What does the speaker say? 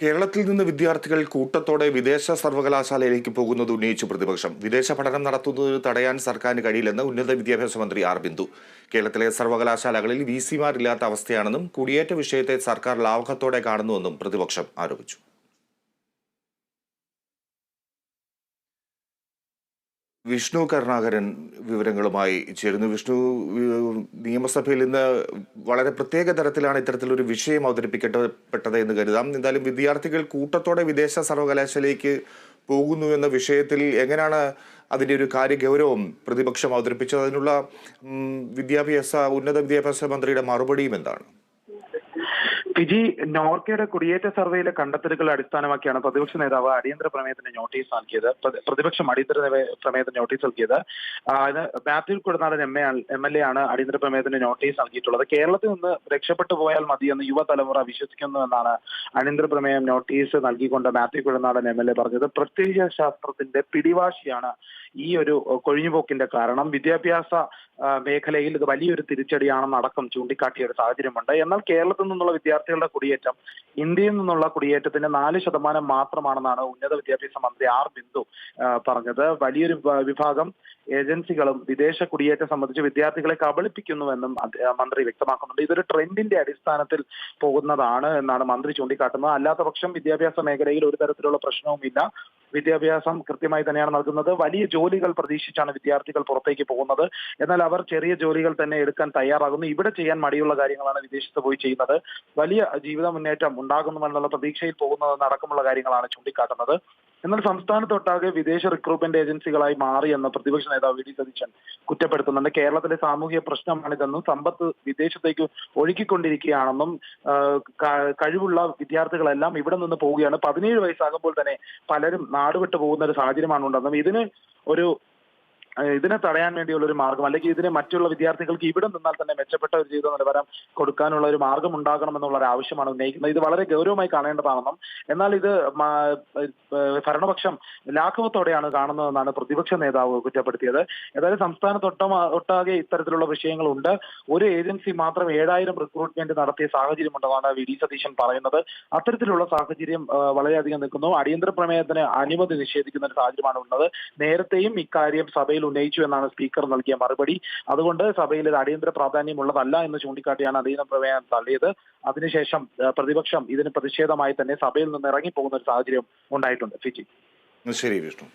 കേരളത്തിൽ നിന്ന് വിദ്യാർത്ഥികൾ കൂട്ടത്തോടെ വിദേശ സർവകലാശാലയിലേക്ക് പോകുന്നത് ഉന്നയിച്ചു പ്രതിപക്ഷം. വിദേശ പഠനം നടത്തുന്നത് തടയാൻ സർക്കാരിന് കഴിയില്ലെന്ന് ഉന്നത വിദ്യാഭ്യാസ മന്ത്രി ആർ ബിന്ദു. കേരളത്തിലെ സർവകലാശാലകളിൽ വി സിമാരില്ലാത്ത അവസ്ഥയാണെന്നും കുടിയേറ്റ വിഷയത്തെ സർക്കാർ ലാഘവത്തോടെ കാണുന്നുവെന്നും പ്രതിപക്ഷം ആരോപിച്ചു. വിഷ്ണു കരുണാകരൻ വിവരങ്ങളുമായി ചേരുന്നു. വിഷ്ണു നിയമസഭയിൽ ഇന്ന് വളരെ പ്രത്യേക തരത്തിലാണ് ഇത്തരത്തിലൊരു വിഷയം അവതരിപ്പിക്കപ്പെട്ടത് എന്ന് കരുതാം. എന്തായാലും വിദ്യാർത്ഥികൾ കൂട്ടത്തോടെ വിദേശ സർവകലാശാലയിലേക്ക് പോകുന്നു എന്ന വിഷയത്തിൽ എങ്ങനെയാണ് അതിന്റെ ഒരു കാര്യഗൗരവം പ്രതിപക്ഷം അവതരിപ്പിച്ചത്? അതിനുള്ള വിദ്യാഭ്യാസ ഉന്നത വിദ്യാഭ്യാസ മന്ത്രിയുടെ മറുപടിയും എന്താണ്? ഫിജി നോർക്കയുടെ കുടിയേറ്റ സർവേയിലെ കണ്ടെത്തലുകൾ അടിസ്ഥാനമാക്കിയാണ് പ്രതിപക്ഷ നേതാവ് അടിയന്തര പ്രമേയത്തിന് നോട്ടീസ് നൽകിയത്. പ്രതിപക്ഷം അടിയന്തര പ്രമേയത്തിന് നോട്ടീസ് നൽകിയത്. അത് Mathew Kudanadan M A M L A ആണ് അടിയന്തര പ്രമേയത്തിന് നോട്ടീസ് നൽകിയിട്ടുള്ളത്. കേരളത്തിൽ നിന്ന് രക്ഷപ്പെട്ടു പോയാൽ മതിയെന്ന് യുവതലമുറ വിശ്വസിക്കുന്നു എന്നാണ് അടിയന്തര പ്രമേയം നോട്ടീസ് നൽകിക്കൊണ്ട് Mathew Kudanadan M L A പറഞ്ഞത്. പ്രത്യയ ശാസ്ത്രത്തിന്റെ പിടിവാശിയാണ് ഈ ഒരു കൊഴിഞ്ഞുപോക്കിന്റെ കാരണം. വിദ്യാഭ്യാസ മേഖലയിൽ ഇത് വലിയൊരു തിരിച്ചടിയാണെന്ന് അടക്കം ചൂണ്ടിക്കാട്ടിയ ഒരു സാഹചര്യമുണ്ട്. എന്നാൽ കേരളത്തിൽ നിന്നുള്ള വിദ്യാർത്ഥികളുടെ കുടിയേറ്റം. ഇന്ത്യയിൽ നിന്നുള്ള കുടിയേറ്റത്തിന്റെ നാല് ശതമാനം മാത്രമാണെന്നാണ് ഉന്നത വിദ്യാഭ്യാസ മന്ത്രി ആർ ബിന്ദു പറഞ്ഞത്. വലിയൊരു വിഭാഗം ഏജൻസികളും വിദേശ കുടിയേറ്റം സംബന്ധിച്ച് വിദ്യാർത്ഥികളെ കബളിപ്പിക്കുന്നുവെന്നും മന്ത്രി വ്യക്തമാക്കുന്നുണ്ട്. ഇതൊരു ട്രെൻഡിന്റെ അടിസ്ഥാനത്തിൽ പോകുന്നതാണ് എന്നാണ് മന്ത്രി ചൂണ്ടിക്കാട്ടുന്നത്. അല്ലാത്ത പക്ഷം വിദ്യാഭ്യാസ മേഖലയിൽ ഒരു തരത്തിലുള്ള പ്രശ്നവുമില്ല. വിദ്യാഭ്യാസം കൃത്യമായി തന്നെയാണ് നൽകുന്നത്. വലിയ ജോലികൾ പ്രതീക്ഷിച്ചാണ് വിദ്യാർത്ഥികൾ പുറത്തേക്ക് പോകുന്നത്. എന്നാൽ അവർ ചെറിയ ജോലികൾ തന്നെ എടുക്കാൻ തയ്യാറാകുന്നു. ഇവിടെ ചെയ്യാൻ മടിയുള്ള കാര്യങ്ങളാണ് വിദേശത്ത് പോയി ചെയ്യുന്നത്. വലിയ ജീവിത മുന്നേറ്റം ഉണ്ടാകുന്നുവെന്നുള്ള പ്രതീക്ഷയിൽ പോകുന്നതെന്ന് അടക്കമുള്ള കാര്യങ്ങളാണ് ചൂണ്ടിക്കാട്ടുന്നത്. എന്നാൽ സംസ്ഥാനത്തൊട്ടാകെ വിദേശ റിക്രൂട്ട്മെന്റ് ഏജൻസികളായി മാറി എന്ന പ്രതിപക്ഷ നേതാവ് വി ഡി സതീശൻ കുറ്റപ്പെടുത്തുന്നുണ്ട്. കേരളത്തിലെ സാമൂഹിക പ്രശ്നമാണിതെന്നും സമ്പത്ത് വിദേശത്തേക്ക് ഒഴുകിക്കൊണ്ടിരിക്കുകയാണെന്നും കഴിവുള്ള വിദ്യാർത്ഥികളെല്ലാം ഇവിടെ നിന്ന് പോവുകയാണ്. പതിനേഴ് വയസ്സാകുമ്പോൾ തന്നെ പലരും നാടുവിട്ട് പോകുന്ന ഒരു സാഹചര്യമാണ് ഉണ്ടെന്നും ഇതിന് ഒരു ഇതിനെ തടയാൻ വേണ്ടിയുള്ള ഒരു മാർഗം അല്ലെങ്കിൽ ഇതിനെ മറ്റുള്ള വിദ്യാർത്ഥികൾക്ക് ഇവിടെ നിന്നാൽ തന്നെ മെച്ചപ്പെട്ട ഒരു ജീവിത നിലവാരം കൊടുക്കാനുള്ള ഒരു മാർഗം ഉണ്ടാകണമെന്നുള്ള ഒരു ആവശ്യമാണ് ഉന്നയിക്കുന്നത്. ഇത് വളരെ ഗൗരവമായി കാണേണ്ടതാണെന്നും എന്നാൽ ഇത് ഭരണപക്ഷം ലാഘവത്തോടെയാണ് കാണുന്നതെന്നാണ് പ്രതിപക്ഷ നേതാവ് കുറ്റപ്പെടുത്തിയത്. ഏതായാലും സംസ്ഥാനത്തൊട്ട ഒട്ടാകെ ഇത്തരത്തിലുള്ള വിഷയങ്ങളുണ്ട്. ഒരു ഏജൻസി മാത്രം ഏഴായിരം റിക്രൂട്ട്മെന്റ് നടത്തിയ സാഹചര്യമുണ്ടെന്നാണ് വി ഡി സതീശൻ പറയുന്നത്. അത്തരത്തിലുള്ള സാഹചര്യം വളരെയധികം നിൽക്കുന്നു. അടിയന്തര പ്രമേയത്തിന് അനുമതി നിഷേധിക്കുന്ന ഒരു സാഹചര്യമാണ് ഉള്ളത് നേരത്തെയും ഇക്കാര്യം സഭയിൽ ഉന്നയിച്ചു എന്നാണ് സ്പീക്കർ നൽകിയ മറുപടി. അതുകൊണ്ട് സഭയിൽ ഇത് അടിയന്തര പ്രാധാന്യമുള്ളതല്ല എന്ന് ചൂണ്ടിക്കാട്ടിയാണ് അടിയന്തര പ്രമേയം തള്ളിയത്. അതിനുശേഷം പ്രതിപക്ഷം ഇതിന് പ്രതിഷേധമായി തന്നെ സഭയിൽ നിന്ന് ഇറങ്ങിപ്പോകുന്ന ഒരു സാഹചര്യം ഉണ്ടായിട്ടുണ്ട്. ഫിജി. ശരി വിഷ്ണു.